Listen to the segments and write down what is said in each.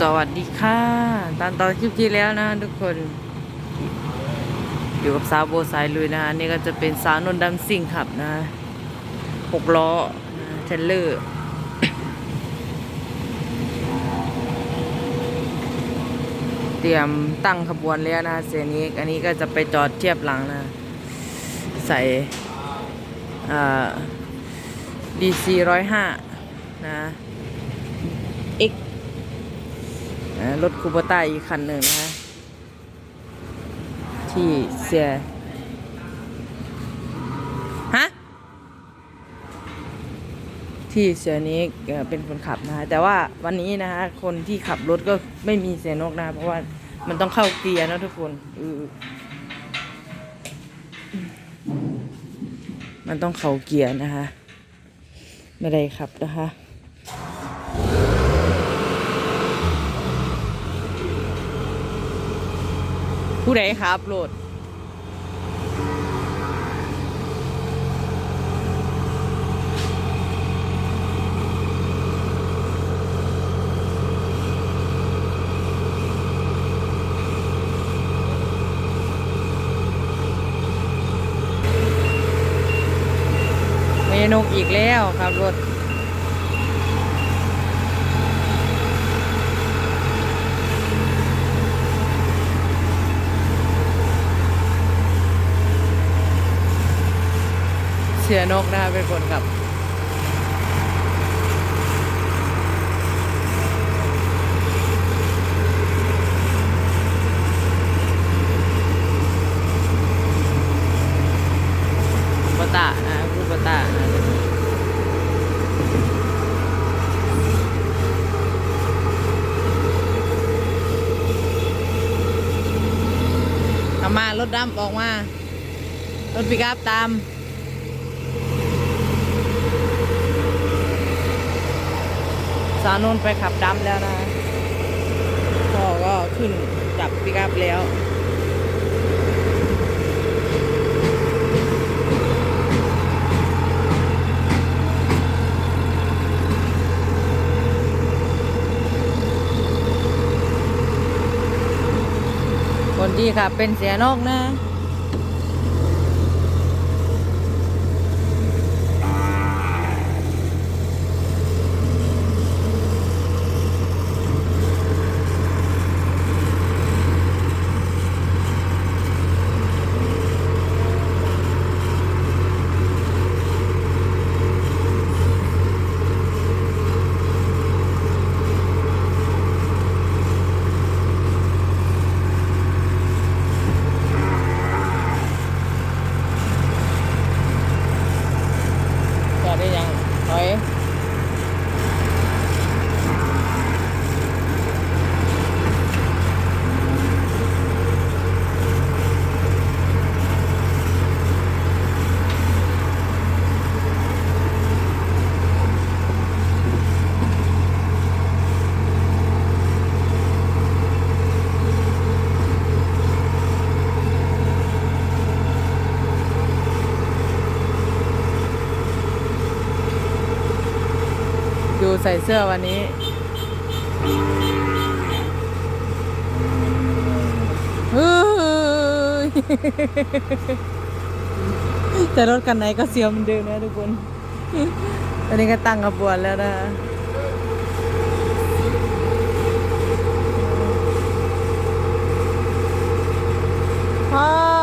สวัสดีค่ะตอนตอนคลิปที่แล้วนะทุกคน อยู่กับสาวโบสายลุยนะอันนี่ก็จะเป็นสาวนนดำซิ่งขับนะหกล้อเทรลเลอร์เตรียมตั้งขบวนแล้วนะเสียนี้อันนี้ก็จะไปจอดเทียบหลังนะ ใส่อ่า DC ร้อยห้านะ X อ่า รถคูโบต้าอีกคันหนึ่งนะฮะที่เสียฮะ ที่เสียนี้เป็นคนขับนะฮะแต่ว่าวันนี้นะฮะคนที่ขับรถก็ไม่มีเสียนกนะ เพราะว่ามันต้องเข้าเกียร์นะทุกคนเออมันต้องเข้าเกียร์นะคะ ไม่ได้ขับนะคะ ผู้ใดครับโหลดเมนกอีกแล้วครับรถ เสียนกนะคะเป็นคนขับปตะนะรูปตะนะเอามารถดำออกมารถปิกอัพตาม สานนไปขับดำแล้วนะพ่อก็ขึ้นจับปิกอัพแล้วคนที่ขับเป็นเสียนอกนะ ส่เสื้อวันนี้เฮ้ยแต่รถคันไหนก็เสียวเหมันเดิมนะทุกคน ตอนนี้ก็ตั้งขบวนแล้วนะพ่อ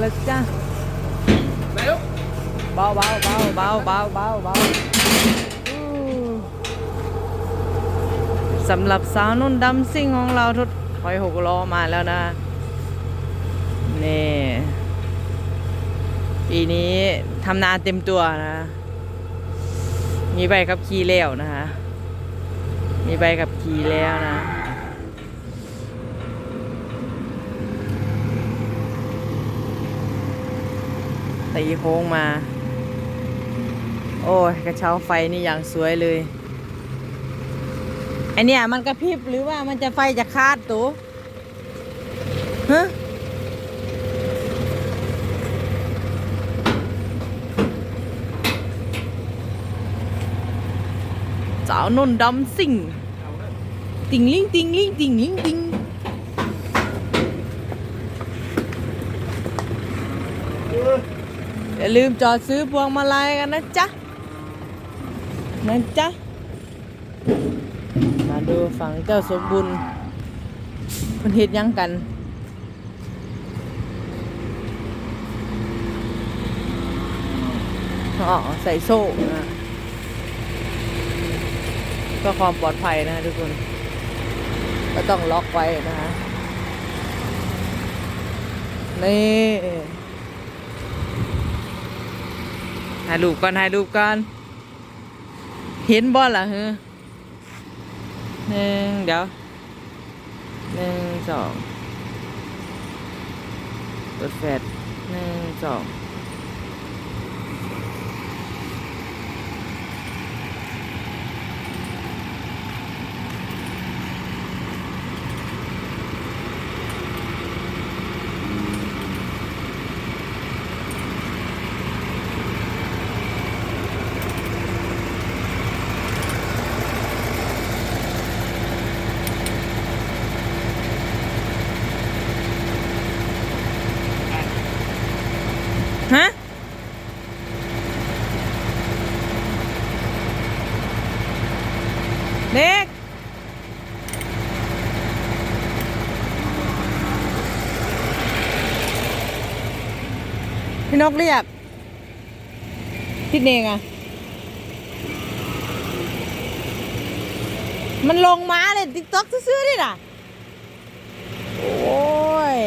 แล้วจ้ะเบาเบาเบาเบาเบาเบาเบาสำหรับสาวนุ่นดำซิ่งของเราทุกถอยหกล้อมาแล้วนะ นี่ปีนี้ทำนาเต็มตัวนะ มีใบขับขี่แล้วนะคะมีใบขับขี่แล้วนะ ตีโค้งมา โอ้ยกระเช้าไฟนี่อย่างสวยเลยไอเนี่ยมันกระพริบหรือว่ามันจะไฟจะคาดตัวฮะสาวนนท์ดำสิ่ง ติงลิงติงลิงติงลิงติง อย่าลืมจอดซื้อพวงมาลัยกันนะจ๊ะนะจ๊ะ มาดูฝั่งเจ้าสมบุญคนเฮ็ดยังกันอ๋อใส่โซ่นะเพื่อความปลอดภัยนะทุกคน ก็ต้องล็อกไว้นะฮะนี่ ถ่ายรูปก่อนถ่ายรูปก่อน เห็นบอลล่ะเฮ้อหนึ่งเดี๋ยวหนึ่งสองเปิดแฟลชหนึ่งสอง กเรียกพี่เนงอะมันลงมาเลยติ๊กต็อกซื้อๆนี่ล่ะโอ้ย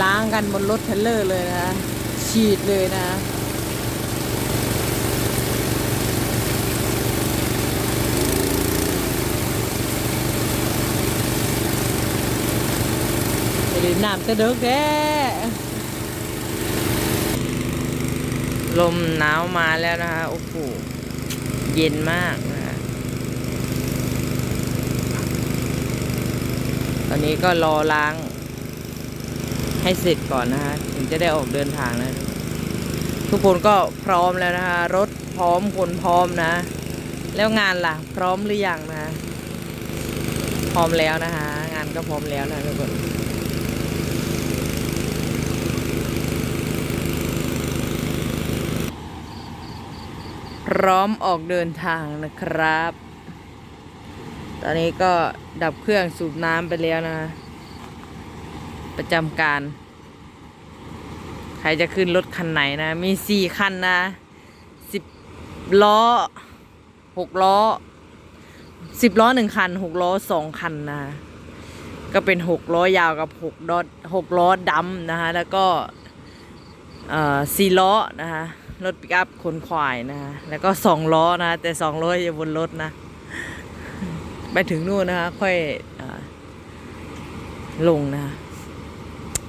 ล้างกันบนรถเทเลอร์เลยนะฉีดเลยนะไปดื่มน้ำกระเดกแกลมหนาวมาแล้วนะคะโอ้โหเย็นมากนะคะตอนนี้ก็รอล้าง ให้เสร็จก่อนนะคะถึงจะได้ออกเดินทางนะ ทุกคนก็พร้อมแล้วนะคะรถพร้อมคนพร้อมนะ แล้วงานล่ะ พร้อมหรือยังนะคะพร้อมแล้วนะคะงานก็พร้อมแล้วนะทุกคนพร้อมออกเดินทางนะครับ ตอนนี้ก็ดับเครื่องสูบน้ำไปแล้วนะ ประจำการ ใครจะขึ้นรถคันไหนนะ มีสี่คันนะสิบล้อหกล้อสิบล้อหนึ่งคันหกล้อสองคันนะ ก็เป็นหกล้อยาวกับหกล้อหกล้อดำนะคะ แล้วก็สี่ล้อนะคะรถปิกอัพขนควายนะคะ แล้วก็สองล้อนะ แต่สองล้ออยู่บนรถนะ ไปถึงนู่นนะคะ ค่อยออลงนะคะ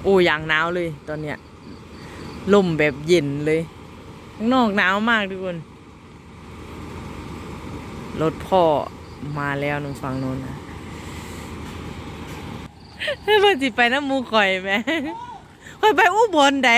โอ้อย่างหนาวเลยตอนเนี้ยลมแบบเย็นเลย ข้างนอกหนาวมากทุกคน รถพ่อมาแล้วนึงฟังโน้นนะให้มันจิไปน้ำมูข่อยไหมข่อยไปอุบลได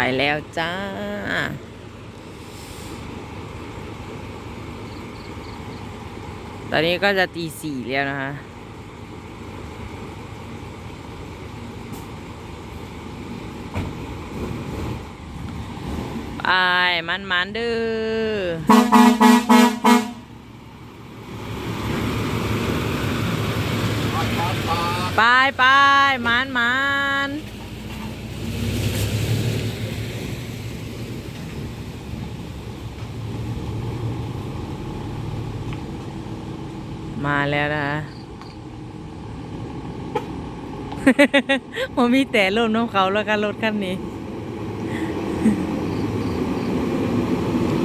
ไปแล้วจ้า ตอนนี้ก็จะตีสี่แล้วนะคะไปมันมันๆเด้อไปไปมันมัน มาแล้วนะคะผมมีแต่รถน้องเขาแล้วกันรถคันนี้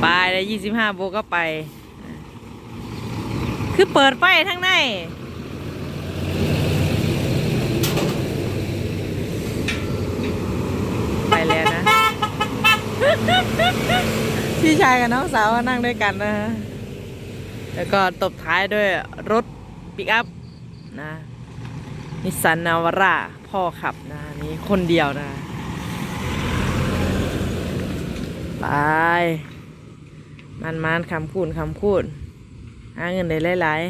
ไปเลยยี่สิบห้าโบก็ไป คือเปิดไฟทั้งในไปแล้วนะ พี่ชายกับน้องสาวนั่งด้วยกันนะฮะ แล้วก็ตบท้ายด้วยรถปิกอัพนะนิสสันนาวาร่าพ่อขับนะนี่คนเดียวนะไปมันมันคำคูณคำคูณหาเงินได้หลาย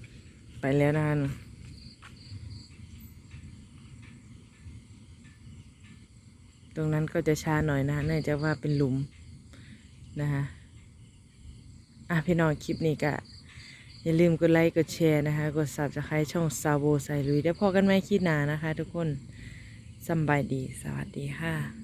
ๆไปแล้วนะ ตรงนั้นก็จะช้าหน่อยนะเนื่องจากว่าเป็นหลุมนะคะอะพี่น้องคลิปนี้ก็อย่าลืมกดไลค์กดแชร์นะคะ กด subscribe ช่องซาโบไซลุยได้พอกันไหมคลิดหนานะคะ ทุกคนสบายดีสวัสดีค่ะ